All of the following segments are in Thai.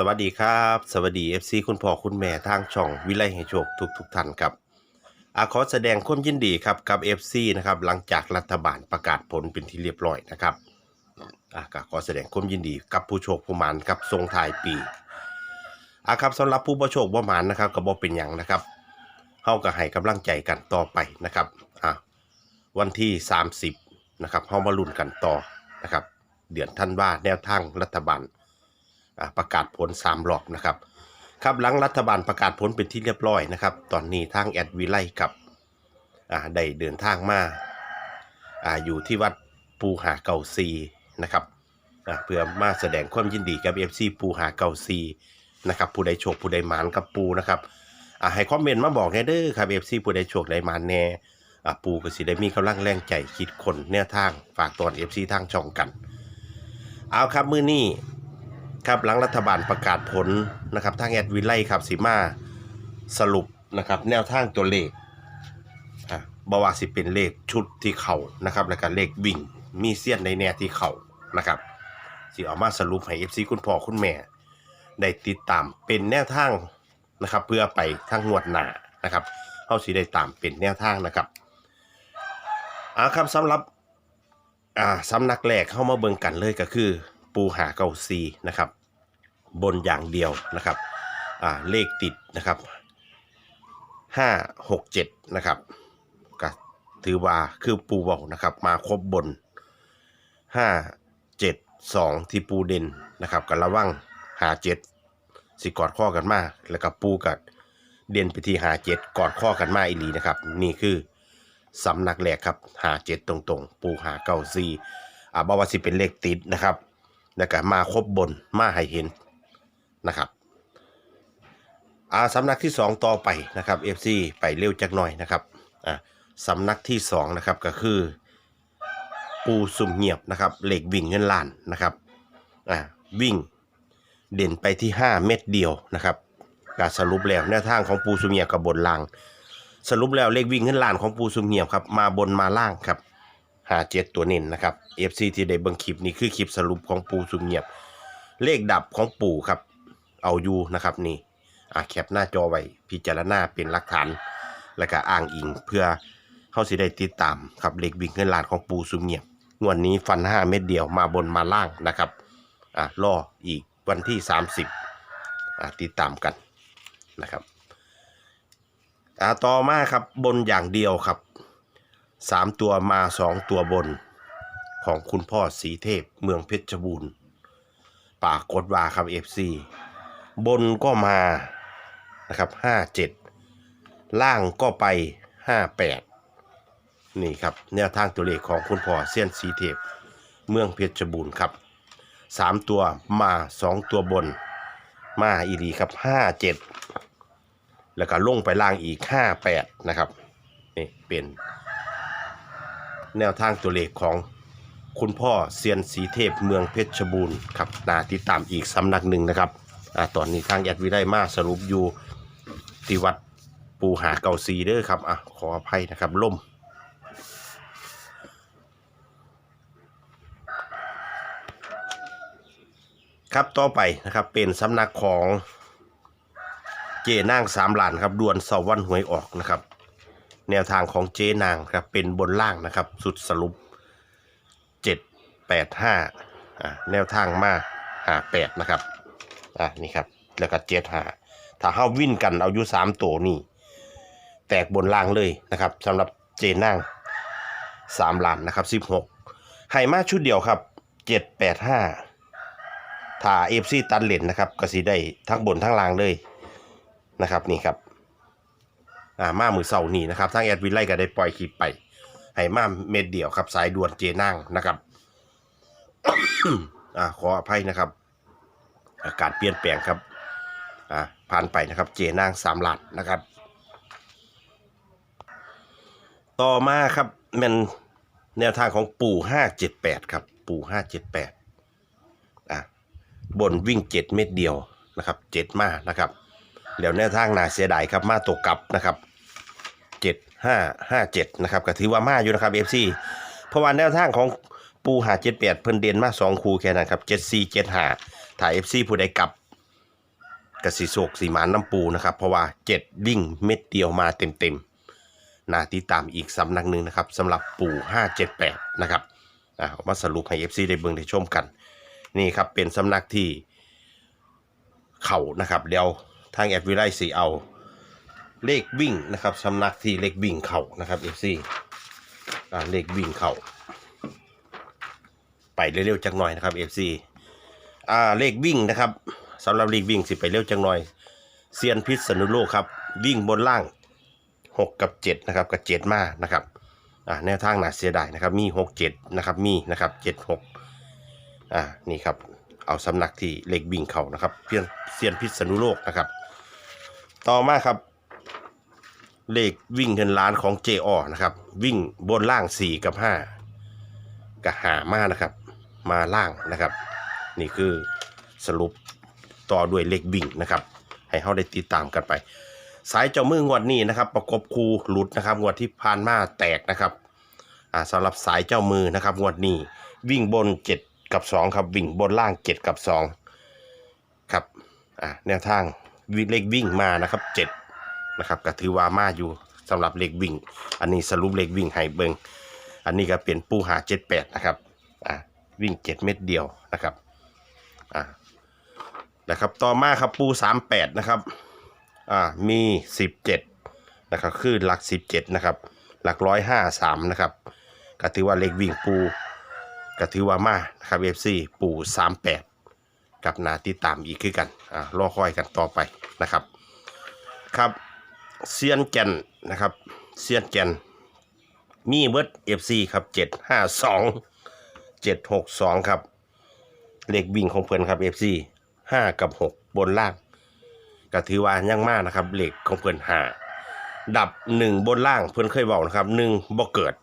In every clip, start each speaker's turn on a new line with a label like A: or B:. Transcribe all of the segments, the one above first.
A: สวัสดีครับ สวัสดี FC คุณพ่อคุณแม่ทางช่องวิไลให้โชคทุกทุกท่านครับอาขอแสดงความยินดีครับกับ FC นะครับหลังจากรัฐบาลประกาศผลเป็นที่เรียบร้อยนะครับอาขอแสดงความยินดีกับผู้โชคผู้หมานครับทรงทายปีอาครับสำหรับผู้ประโชคผู้หมานนะครับก็บอกเป็นอย่างนะครับเฮาก็ให้กำลังใจกันต่อไปนะครับอะวันที่ 30นะครับเฮามาลุ้นกันต่อนะครับเดือนท่านว่าแนวทางรัฐบาล ประกาศผล3รอบนะครับครับหลังรัฐบาลประกาศผลเป็นที่เรียบร้อยนะครับ ตอนนี้ทางแอดวิไลกับได้เดินทางมาอาอยู่ที่วัดปูหาเก่าซีนะครับเพื่อมาแสดงความยินดีกับ FC ปูหาเก่าซีนะครับผู้ใดโชคผู้ใดหมานกับปูนะครับให้คอมเมนต์มาบอกแน่เด้อครับ FC ผู้ใดโชคใดหมานแน่ปูก็สิได้มีกำลังแรงใจคิดคนแนวทางฝากตอน FC ทางช่องกัน เอาครับมื้อนี้ ครับหลังรัฐบาลประกาศผลนะครับทางแอดวิไลครับสีมาสรุปนะครับแนวทางตัวเลขอะบว่าสิเป็นเลขชุดที่เข่านะครับ แล้วก็เลขวิ่งมีเสี้ยนในแนวที่เข่านะครับสิเอามาสรุปให้ FC คุณพ่อคุณแม่ ได้ติดตามเป็นแนวทางนะครับ เพื่อไปทางงวดหน้านะครับเข้าสิได้ตามเป็นแนวทางนะครับเอาครับสำหรับอ่าสำนักแรกเข้ามาเบิ่งกันเลยก็คือ ปูหาเกาซีนะครับ บนอย่างเดียวนะครับอ่าเลขติดนะครับห้าหกเจ็ดนะครับก็ถือว่าคือปูเบานะครับ มาครบบนห้าเจ็ดสองที่ปูเด่นนะครับกันระวังหาเจ็ดสิกอดข้อกันมาแล้วก็ปูกัดเด่นไปที่หาเจ็ดกอดข้อกันมาอีหลีนะครับ นี่คือสำนักแรกครับหาเจ็ดตรงๆ ปูหาเก้าซีอ่าบว่าสิเป็นเลขติดนะครับ แล้วก็มาครบบนมาให้เห็นนะครับอาสำนักที่ 2 ต่อไปนะครับ FC ไปเร็วจักหน่อยนะครับอ่าสำนักที่2นะครับก็คือปูสุ่มเงียบนะครับเหล็กวิ่งเงินล้านนะครับอ่าวิ่งเด่นไปที่ 5 เม็ดเดียวนะครับการสรุปแล้วแนวทางของปูสุ่มเงียบกับบนล่าง สรุปแล้วเลขวิ่งเงินล้านของปูสุ่มเงียบครับมาบนมาล่างครับ หาเจ็ดตัวเน้นนะครับ FC ที่ได้เบิ่งคลิปนี้คือคลิปสรุปของปูสุมเงียบ เลขดับของปู่ครับ เอาอยู่นะครับนี่อะแคปหน้าจอไว้พิจารณาเป็นหลักฐาน แล้วก็อ้างอิงเพื่อเข้าสิได้ติดตามครับเลขวิ่งเงินล้านของปูสุมเงียบงวดนี้ฟัน5เม็ดเดียวมาบนมาล่างนะครับอะรออีกวันที่ 30อะติดตามกันนะครับอะต่อมาครับบนอย่างเดียวครับ สามตัวมาสองตัวบนของคุณพ่อสีเทพเมืองเพชรบูรณ์ปากกดว่าครับเอฟซีบนก็มานะครับห้าเจ็ดล่างก็ไปห้าแปดนี่ครับแนวทางตัวเลขของคุณพ่อเซียนสีเทพเมืองเพชรบูรณ์ครับสามตัวมาสองตัวบน มาอีดีครับห้าเจ็ดแล้วก็ลงไปล่างอีกห้าแปดนะครับนี่เป็น แนวทางตัวเลขของคุณพ่อเซียนสีเทพเมืองเพชรบูรณ์ครับนาติดตามอีกสำนักหนึ่งนะครับอ่าตอนนี้ทางแอดวิได้มาสรุปอยู่ที่วัดปูหาเกาซีเด้อครับอะขออภัยนะครับล่ม ครับต่อไปนะครับเป็นสำนักของเจนางสามหลานครับดวนเสาวันหวยออกนะครับ แนวทางของเจนางครับเป็นบนล่างนะครับ สุดสรุปเจ็ดแปดห้าอ่าแนวทางมาหาแปดนะครับอ่านี่ครับแล้วก็เจ็ดห้าถ้าเฮาวิ่นกันเอาอยู่สามตัวนี่แตกบนล่างเลยนะครับสำหรับเจนางสามล้านนะครับสิบหกไฮมาชุดเดียวครับเจ็ดแปดห้าถ้าเอฟซีตันเลนนะครับก็สีได้ทั้งบนทั้งล่างเลยนะครับนี่ครับ อ่ามามือเสาร์นี่นะครับทางแอดวินไลก็ได้ปล่อยคลิปไปให้มาเม็ดเดียวครับ สายด่วนเจนั่งนะครับ อ่าขออภัยนะครับ อากาศเปลี่ยนแปลงครับอ่าผ่านไปนะครับ เจนั่งสามหลัดนะครับ ต่อมาครับแมันแนวทางของปู่ห้าเจ็ดแปดครับ ปู่ห้าเจ็ดแปดอะบนวิ่งเจ็ดเม็ดเดียวนะครับเจ็ดมานะครับเดี๋ยวแนวทางนาเสียดายครับมาตกกลับนะครับ เจ็ดห้าห้าเจ็ดนะครับก็ถือว่ามาอยู่นะครับเอฟซีเพราะว่าแนวทางของปูหาเจ็ดแปดเพิ่นเด่นมาสองคูแค่นั้นครับเจ็ดสี่เจ็ดห้าถ่ายเอฟซีผู้ใดกลับกระสิโศกสีหมานน้ำปูนะครับ เพราะว่าเจ็ดวิ่งเม็ดเดียวมาเต็มๆนาติดตามอีกสำนักหนึ่งนะครับสำหรับปูห้าเจ็ดแปดนะครับอ่าเอามาสรุปให้เอฟซีได้เบิ่งได้ชมกัน นี่ครับเป็นสำนักที่เข่านะครับเดี๋ยวทางแอดวิไลสีเอา เลขวิ่งนะครับสำนักที่เลขวิ่งเข่านะครับเอฟซีเลขวิ่งเข่าไปเร็วๆจักหน่อยนะครับเอฟซีอ่าเลขวิ่งนะครับสำหรับเลขวิ่งสิไปเร็วจักหน่อยเซียนพิษสนุโลกครับวิ่งบนล่าง 6 กับ 7 นะครับ กับ 7 มานะครับอ่าแนวทางหนาเสียดายนะครับมี 6 7 นะครับมีนะครับ 7 6อ่านี่ครับเอาสำนักที่เลขวิ่งเขานะครับเพียนเซียนพิษสนุโลกนะครับ ต่อมาครับ เลขวิ่งเงินล้านของเจอนะครับ วิ่งบนล่าง 4 กับ 5กับหามานะครับ มาล่างนะครับ นี่คือสรุปต่อด้วยเลขวิ่งนะครับ ให้เขาได้ติดตามกันไป สายเจ้ามืองวดนี้นะครับ ประกบคูหลุดนะครับงวดที่ผ่านมาแตกนะครับอ่าสำหรับสายเจ้ามือนะครับงวดนี้วิ่งบน 7 กับ 2 ครับ วิ่งบนล่าง 7 กับ 2 ครับแนวทางวิเลขวิ่งมานะครับ 7 นะครับก็ถือว่ามาอยู่สำหรับเลขวิ่ง อันนี้สรุปเลขวิ่งให้เบิงอันนี้ก็เป็นปูหา78นะครับอ่าวิ่ง7เม็ดเดียวนะครับอ่านะครับต่อมาครับปู38นะครับอ่ามี17นะครับคือหลัก17นะครับหลักร้อยห้าสามนะครับก็ถือว่าเลขวิ่งปูก็ถือว่ามานะครับ FC ปู38กับนาติดตามอีกคือกันอ่ารอคอยกันต่อไปนะครับครับ เซียนแก่นนะครับเซียนแก่น มีเบิร์ด FC ครับ752 762ครับ เลขวิ่งของเพื่อนครับ FC 5กับ6บนล่างก็ถือว่ายังมากนะครับเหล็กของเพื่อนหาดับหนึ่งบนล่างเพื่อนเคยบอกนะครับหนึ่งบ่เกิด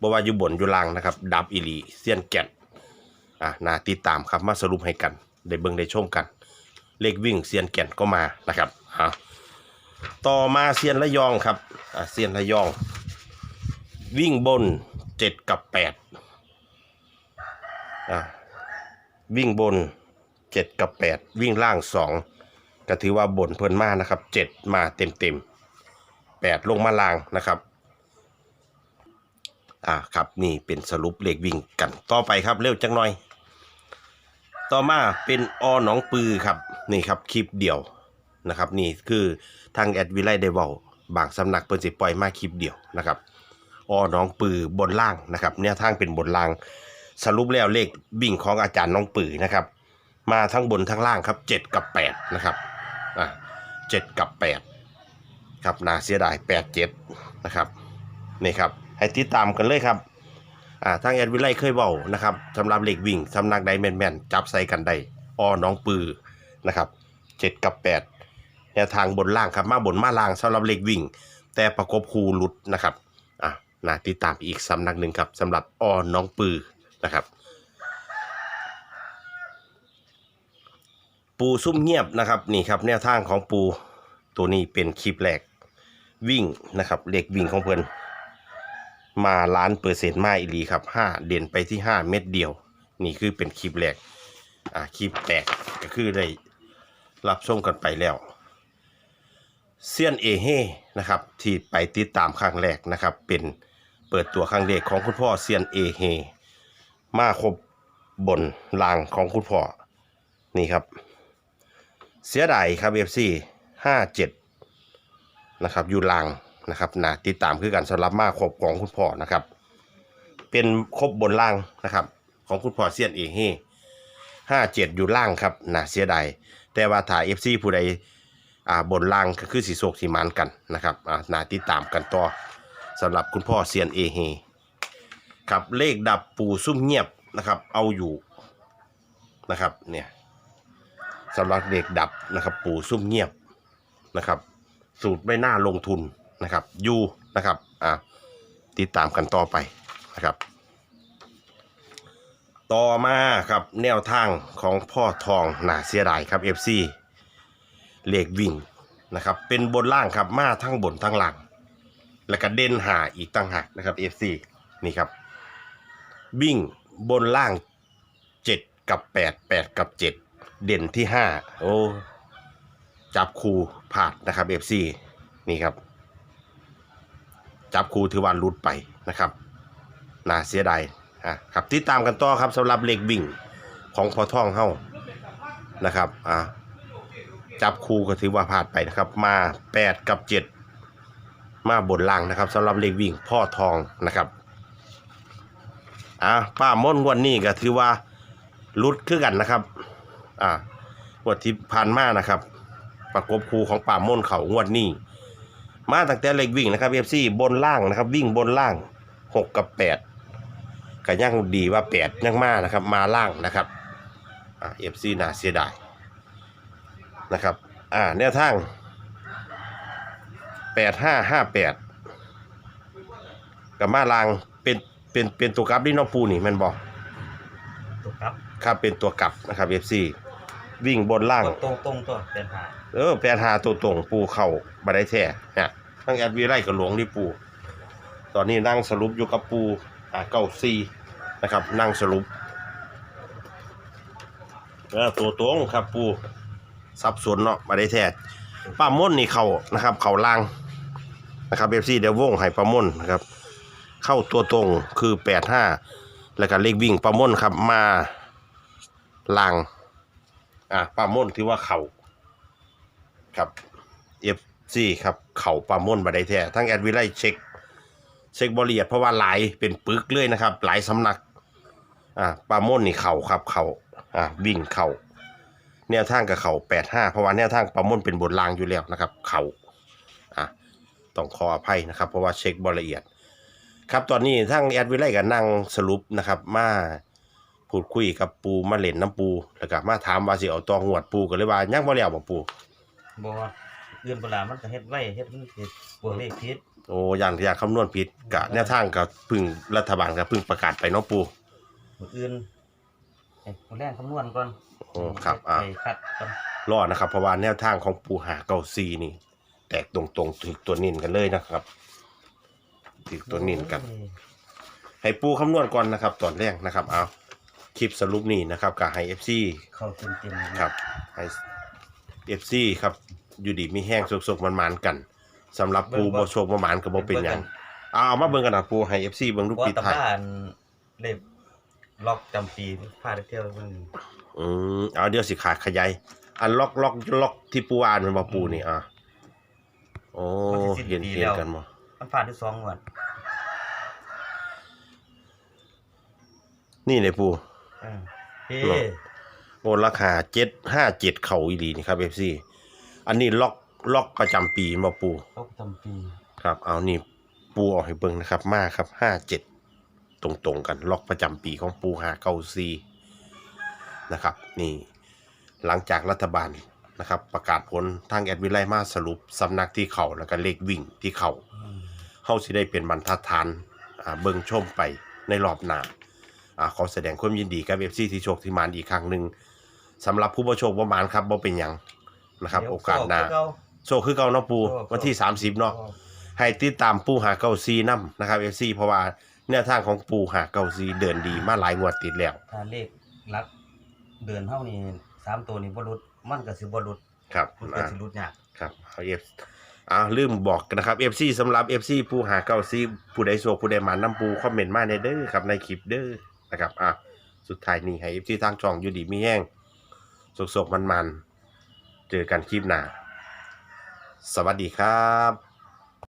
A: บ่ว่าอยู่บนอยู่ล่างนะครับ ดับอีหลีเซียนแก่นอะนาติดตามครับมาสรุปให้กัน ได้เบิ่งได้ชมกัน เลขวิ่งเซียนแก่นก็มานะครับอะ ต่อมาเซียนระยองครับเซียนระยอง วิ่งบนเจ็ดกับแปดวิ่งบนเจ็ดกับแปดวิ่งล่างสองก็ถือว่าบนเพิ่นมากนะครับเจ็ดมาเต็มเต็มแปดลงมาลางนะครับอ่าครับนี่เป็นสรุปเลขวิ่งกันต่อไปครับเร็วจังหน่อย ต่อมาเป็นอหนองปือครับนี่ครับคลิปเดียว นะครับนี่คือทางแอดวิไลได้เว้าบางสำนักเพิ่นสิปล่อยมาคลิปเดียวนะครับอหนองปือบนล่างนะครับเนี่ยทางเป็นบนล่าง สรุปแล้วเลขวิ่งของอาจารย์น้องปือนะครับ มาทั้งบนทั้งล่างครับเจ็ดกับแปดนะครับอะเจ็ดกับแปดครับนาเสียดายแปดเจ็ดนะครับนี่ครับให้ติดตามกันเลยครับอ่าทางแอดวิไลเคยเบานะครับสำหรับเล็กวิ่งสำนักใดแม่นๆจับใส่กันได้อ้อน้องปือนะครับเจ็ดกับแปด แนวทางบนล่างครับมาบนมาล่างสำหรับเล็กวิ่ง แต่ประกบคูลุดนะครับอะน่าติดตามอีกสำนักหนึ่งครับสำหรับอ้อน้องปือนะครับ ปูซุ่มเงียบนะครับนี่ครับแนวทางของปูตัวนี้เป็นคลิปแรกวิ่งนะครับเลขวิ่งของเพื่อนมาล้านเปอร์เซ็นต์มาอีลีครับห้าเด่นไปที่ห้าเม็ดเดียว นี่คือเป็นคลิปแรกอ่าคลิปแตกก็คือได้รับชมกันไปแล้ว เซียนเอเฮนะครับที่ไปติดตามครั้งแรกนะครับเป็นเปิดตัวครั้งแรกของคุณพ่อเซียนเอเฮมาครบบนรางของคุณพ่อนี่ครับ เสียดายครับ FC ห้าเจ็ดนะครับอยู่ลางนะครับนะติดตามคือกันสำหรับมาครบของคุณพ่อนะครับ เป็นครบบนล่างนะครับ ของคุณพ่อเซียนเอเฮ่ห้าเจ็ดอยู่ล่างครับนะเสียดายแต่ว่าถ่าย FC ผู้ใด อ่าบนล่างก็คือสีโศกสีมันกันนะครับอ่านาติดตามกันต่อสำหรับคุณพ่อเซียนเอเฮครับเลขดับปูซุ่มเงียบนะครับ เอาอยู่นะครับเนี่ยสำหรับเด็กดับนะครับ ปูซุ่มเงียบนะครับ สูตรไม่น่าลงทุนนะครับยูนะครับอ่าติดตามกันต่อไปนะครับ ต่อมาครับแนวทางของพ่อทองนาเสียดายครับ FC เลขวิ่งนะครับ เป็นบนล่างครับมาทั้งบนทั้งล่าง แล้วก็เด่นหาอีกตั้งหากนะครับ FC นี่ครับ วิ่งบนล่าง 7 กับ 8 8 กับ 7 เด่นที่ 5 โอ้ จับคู่พาดนะครับ FC นี่ครับ จับคู่ถือว่าหลุดไปนะครับน่าเสียดายอะครับติดตามกันต่อครับสำหรับเลขวิ่งของพอท่องเฮานะครับอะ จับคู่ก็ถือว่าพลาดไปนะครับ มา8กับ7มาบนล่างนะครับสำหรับเลขวิ่งพ่อทองนะครับอะป้าม่นงวันนี้ก็ถือว่าลุดคือกันนะครับอะงวดที่ผ่านมานะครับ ประกบคู่ของป่าม่นเขางวดนี้ มาตั้งแต่เล็กวิ่งนะครับเอฟซีบนล่างนะครับ วิ่งบนล่างหกกับแปดก็ยังดีว่าแปดยังมานะครับ มาล่างนะครับเอฟซีน่าเสียดาย นะครับ อ่าแนวทางแปดห้าห้าแปดกับมาล่างเป็นเป็นเป็นตัวกลับที่น้องปูนี่แมันบอก
B: ถูกครับ
A: ครับเป็นตัวกลับนะครับเอฟซีวิ่งบนล่าง
B: ตรงตรงๆตัวเป็นหา
A: เออแปลหาตัวตรงปูเข้าบัได้แท้เนี่ยตั้งแอดวีไลกับหลวงที่ปู ตอนนี้นั่งสรุปอยู่กับปูอ่าเก้าซีนะครับ นั่งสรุปเออตัวตรงครับปู สับสนเนาะบัได้แท้ป้าม่นนี่เขานะครับ เขาล่างนะครับเอฟซีเดววงให้ป้าม่นนะครับ เข้าตัวตรงคือแปดห้าแล้วก็เลขวิ่งป้าม่นครับมาล่างอะป้าม่นที่ว่าเขาครับเอฟซีครับ เข่าปลาม่นบาได้แท้ทั้งแอดวิไลเช็ค เช็คบริเลียดเพราะว่าหลายเป็นปึกเลยนะครับ หลายสำนัก อ่าปลาม่นนี่เข่าครับ เข่าอ่าวิ่งเข่า แนวทางกับเข่าแปดห้าเพราะว่าแนวทางปลาม่นเป็นบนรางอยู่แล้วนะครับ เข่าอ่าต้องขออภัยนะครับ เพราะว่าเช็คบละเอียด ครับตอนนี้ทั้งแอดวิไลกับนั่งสรุปนะครับ มาพูดคุยกับปูมาเล่นน้ำปูแล้วก็มาถามว่าสิเอาตองหวดปูก็เลยว่ายังบ่แล้วบ่ปู
B: บ่ว่าเอื่นเวลามันก็เฮ็ดไว้เฮ็ดมันเฮ็ดบวกเลขผิด
A: โอ้อย่างที่อยากคำนวณผิดกะแนวทางกับพึ่งรัฐบาลกับพึ่งประกาศไปเนาะปู
B: มื้ออื่น ให้ผู้แรงคำนวณก่อน
A: โอ้ครับอะ
B: ไปคัดก่อน
A: รอดนะครับเพราะว่าแนวทางของปูหาเก้าซีนี่ แตกตรงๆถึกตัวนิ่นกันเลยนะครับถึกตัวนิ่นกัน
B: โอ้ย
A: ให้ปูคำนวณก่อนนะครับ ตอนแรกนะครับ เอาคลิปสรุปนี่นะครับกับให้เอฟซี
B: เข้าเต็มๆ
A: ครับให้เอฟซีครับ อยู่ดีมีแห้งสกๆมันๆกันสำหรับปูบ่โชคบ่หมานก็บ่เป็นหยังเอาเอามาเบิ่งกันนะปูให้เอฟซีเบิ่งรูป
B: ว่า
A: ปิด
B: ตำ
A: ท้าย
B: บ้านเลข ล็อกจำปีพาได้เที่ยวมัน
A: อืมเอาเดี๋ยวสิขาดขยายอันล็อกล็อกล็อกที่ปูอ่านมันมาปูนี่อะโอ้เห็นเห็นกันบ่
B: มันพาได้สองงวด
A: นี่เลยปู
B: เออเฮ้
A: หรอโอ้ราคาเจ็ดห้าเจ็ดเข่าอีหลีนี่ครับเอฟซีอันนี้ล็อกล็อกประจำปีมาปู
B: ล็อกจำปี
A: ครับ เอานี่ปูออกให้เบิ่งนะครับ มาครับห้าเจ็ด ตรงๆกันล็อกประจำปีของปูหาเก้าซีนะครับนี่หลังจากรัฐบาลนะครับประกาศผลทางแอดวิไลมาสรุปสำนักที่เขาแล้วก็เลขวิ่งที่เขา
B: อืม
A: เฮาสิได้เป็นบรรทัดฐานอ่าเบิ่งชมไปในรอบหน้าอ่าขอแสดงความยินดีกับ FC ที่โชคที่มานอีกครั้งหนึ่งสำหรับผู้บ่โชคบ่มานครับบ่เป็นหยังนะครับ
B: เดี๋ยว
A: โอกาสหน้า
B: เก่
A: โชคคือเก่าเนาะปู
B: โชค
A: วันที่ 30เนาะ
B: ก็
A: ให้ติดตามปูหาเก้าซีนํนะครับ FC เพราะว่า แนวทางของปูหาเก้าซีเดินดีมาหลายงวดติดแล้ว
B: ถ้าเลขหลักเดือนเท่านี้สามตัวนี้บ่หลุดมันก็สิบ่หลุด
A: ครับ
B: มันก็
A: อ่า
B: สิหลุดยาก
A: ครับเอา F อ่าลืมบอกกันนะครับ FC สำหรับ FC ปูหาเก้าซีผู้ใดโชคผู้ใดหมานนํปูคอมเมนต์มาในเด้อครับในคลิปเด้อนะครับอะสุดท้ายนี้ให้ FC ทางช่องอยู่ดีมีแห้งสกๆมันๆเจอกันคลิปหน้าสวัสดีครับ